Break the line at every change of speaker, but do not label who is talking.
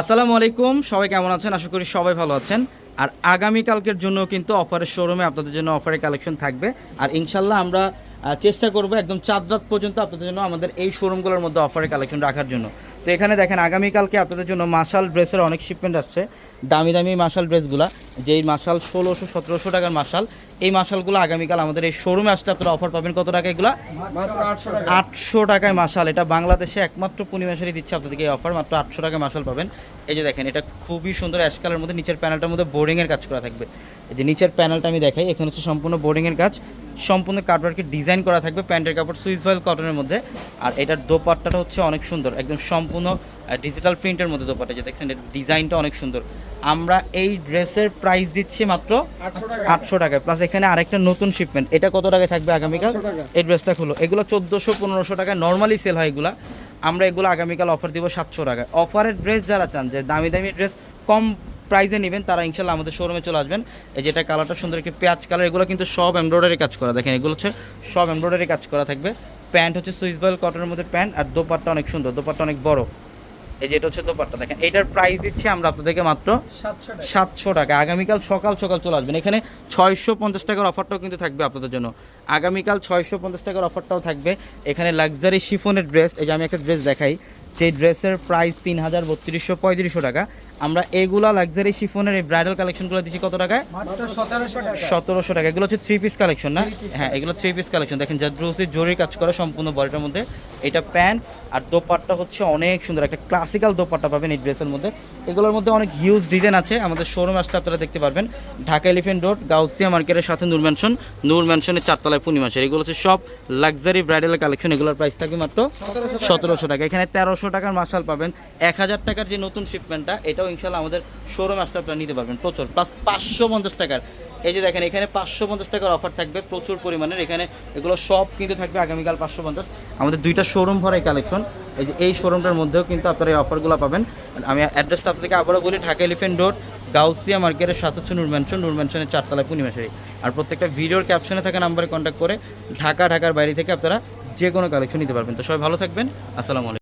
আসসালামু আলাইকুম, সবাই কেমন আছেন? আশা করি সবাই ভালো আছেন। আর আগামীকালকের জন্য কিন্তু অফারের শোরুমে আপনাদের জন্য অফারের কালেকশন থাকবে। আর ইনশাল্লাহ আমরা চেষ্টা করব একদম চাঁদ রাত পর্যন্ত আপনাদের জন্য আমাদের এই শোরুমগুলোর মধ্যে অফারের কালেকশন রাখার জন্য। তো এখানে দেখেন আগামীকালকে আপনাদের জন্য মার্শাল ড্রেসের অনেক শিপমেন্ট আসছে। দামি দামি মার্শাল ড্রেসগুলা যেই মার্শাল ষোলোশো সতেরোশো টাকার মার্শাল এই মার্শালগুলো আগামীকাল আমাদের এই শোরুমে আসলে আপনারা অফার পাবেন। কত টাকা এগুলা?
মাত্র আটশো টাকা।
আটশো টাকায় মাসাল এটা বাংলাদেশে একমাত্র পূর্ণিমাশারি দিচ্ছে আপনাদেরকে এই অফার মাত্র আটশো টাকায় মাসাল পাবেন। এই যে দেখেন এটা খুবই সুন্দর অ্যাশ কালারের মধ্যে নিচের প্যানেলটার মধ্যে বোর্ডিংয়ের কাজ করা থাকবে। এই যে নিচের প্যানেলটা আমি দেখাই এখানে হচ্ছে সম্পূর্ণ বোর্ডিংয়ের কাজ। সম্পূর্ণ কাটওয়ার্কের ডিজাইন করা থাকবে প্যান্টের কাপড় সুইস ভয়েল কটনের মধ্যে। আর এটার দোপাট্টাটা হচ্ছে অনেক সুন্দর একদম সম্পূর্ণ ডিজিটাল প্রিন্টের মধ্যে দোপাট্টা যে দেখছেন এর ডিজাইনটা অনেক সুন্দর। আমরা এই ড্রেসের প্রাইস দিচ্ছি মাত্র
আটশো
টাকায়। প্লাস এখানে আরেকটা নতুন শিপমেন্ট এটা কত টাকায় থাকবে আগামীকাল? এই ড্রেসটা খুলো। এগুলো চোদ্দোশো পনেরোশো টাকায় নর্মালি সেল হয় এগুলা। আমরা এগুলো আগামীকাল অফার দিব সাতশো টাকায়। অফারের ড্রেস যারা চান যে দামি দামি ড্রেস কম প্রাইসে নেবেন তারা ইনশাল্লাহ আমাদের শোরুমে চলে আসবেন। এই যেটা কালারটা সুন্দর একটি পেঁয়াজ কালার এগুলো কিন্তু সব এমব্রয়ডারি কাজ করা। দেখেন এগুলো হচ্ছে সব এমব্রয়ডারি কাজ করা থাকবে। প্যান্ট হচ্ছে সুইস বয়েল কটনের মধ্যে প্যান্ট আর দোপাট্টা অনেক সুন্দর দোপাট্টা অনেক বড়। এই যে এটা হচ্ছে দোপাট্টা। দেখেন এটার প্রাইস দিচ্ছি আমরা আপনাদেরকে মাত্র
সাতশো টাকা।
আগামীকাল সকাল সকাল চলে আসবেন। এখানে ছয়শো পঞ্চাশ টাকার অফারটাও কিন্তু থাকবে আপনাদের জন্য। আগামীকাল ছয়শো পঞ্চাশ টাকার অফারটাও থাকবে। এখানে লাক্সারি শিফনের ড্রেস এই যে আমি একটা ড্রেস দেখাই। যে ড্রেসের প্রাইস তিন হাজার বত্রিশশো পঁয়ত্রিশশো টাকা। আমরা এগুলা লাক্সারি শিফনের এই ব্রাইডাল কালেকশনগুলো দিচ্ছি কত টাকায়?
সতেরোশো টাকা।
সতেরোশো টাকা। এগুলো হচ্ছে থ্রি পিস কালেকশন না? হ্যাঁ এগুলো থ্রি পিস কালেকশন দেখেন জাদ্রুসি জরির কাজ করা সম্পূর্ণ বডিটার মধ্যে। এটা প্যান্ট আর দোপাট্টা হচ্ছে অনেক সুন্দর। একটা ক্লাসিক্যাল দোপাট্টা পাবেন এই ড্রেসের মধ্যে। এগুলোর মধ্যে অনেক হিউজ ডিজাইন আছে। আমাদের শোরুম আসলে আপনারা দেখতে পারবেন। ঢাকা এলিফেন্ট রোড গাউসিয়া মার্কেটের সাথে নূর ম্যানশন নূর ম্যানশনের চারতলায় পূর্ণিমাসের এগুলো হচ্ছে সব লাক্সারি ব্রাইডাল কালেকশন এগুলোর প্রাইস থাকবে মাত্র সতেরোশো টাকা। এখানে তেরোশো টাকার মাসাল পাবেন। এক হাজার টাকার যে নতুন শিপমেন্টটা এটাও ইনশাল্লাহ আমাদের শোরুম আসলে আপনারা নিতে পারবেন প্রচুর। প্লাস পাঁচশো পঞ্চাশ টাকার। এই যে দেখেন, এখানে পাঁচশো পঞ্চাশ টাকার অফার থাকবে, প্রচুর পরিমাণের। এখানে এগুলো সব কিন্তু থাকবে আগামীকাল পাঁচশো পঞ্চাশ। আমাদের দুইটা শোরুম ভরা কালেকশন এই যে এই শোরুমটার মধ্যেও কিন্তু আপনারা এই অফারগুলো পাবেন। আমি অ্যাড্রেসটা আপনাদেরকে আবারও বলি, ঢাকা এলিফেন্ট রোড গাউসিয়া মার্কেটের সাথে হচ্ছে নূর ম্যানশন নূর ম্যানশনের চারতলায় পূর্ণিমাশারি আর প্রত্যেকটা ভিডিওর ক্যাপশনে থাকা নাম্বারে কন্ট্যাক্ট করে ঢাকা, ঢাকার বাইরে থেকে আপনারা যে কোনো কালেকশন নিতে পারবেন। তো সবাই ভালো থাকবেন। আসসালামু আলাইকুম।